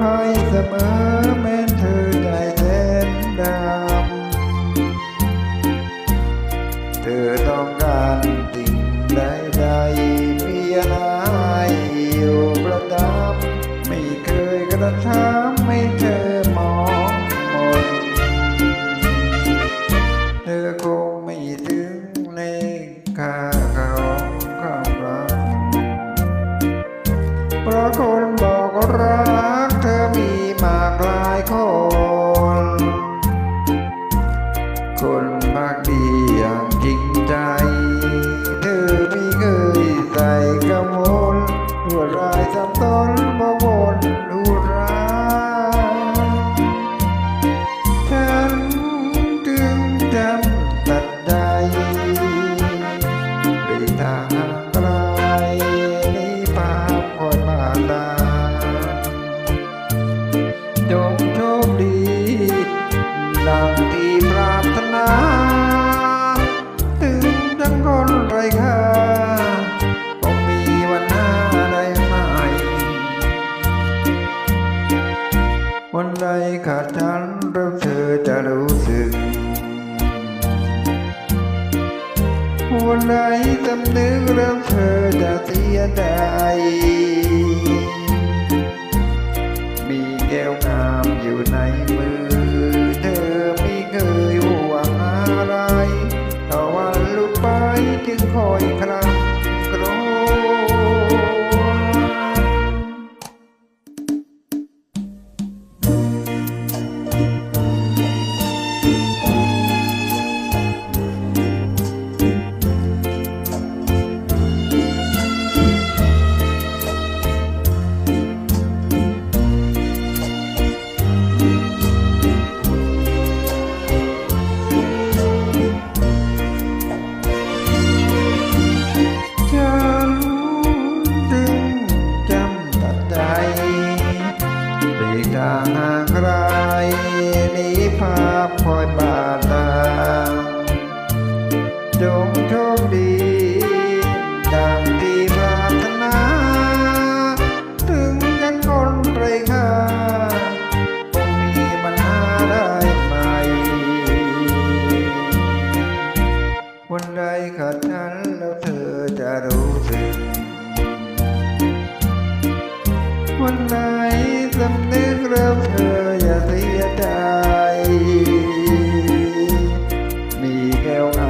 ภัยเสมอแม้เธอใจแสนดำเธอต้องการสิ่งใดๆเพียงให้อยู่ประจำไม่เคยกระทำให้เธอมองมนเธอคงไม่ถึงในค่าของความรักเพราะคนบอกรัก คนมากดีอย่างจริงใจ เธอไม่เคยใส่กระมลหัวรายสับสนบ่วน ขาดฉันแล้วเธอจะรู้สึก วันไหนจำนึกรักเธอจะเสียใจมี อางไกลนี้ภาพคอยบาตาจงโชคดีดังที่ปรารถนา ถึงกันคนไร้ค่าคงมีมันหาได้ไหมวันใดขัดนั้นแล้วเธอจะรู้สึกวันไหน สำนึกรักเธออย่าเสียใจมีแก้วอา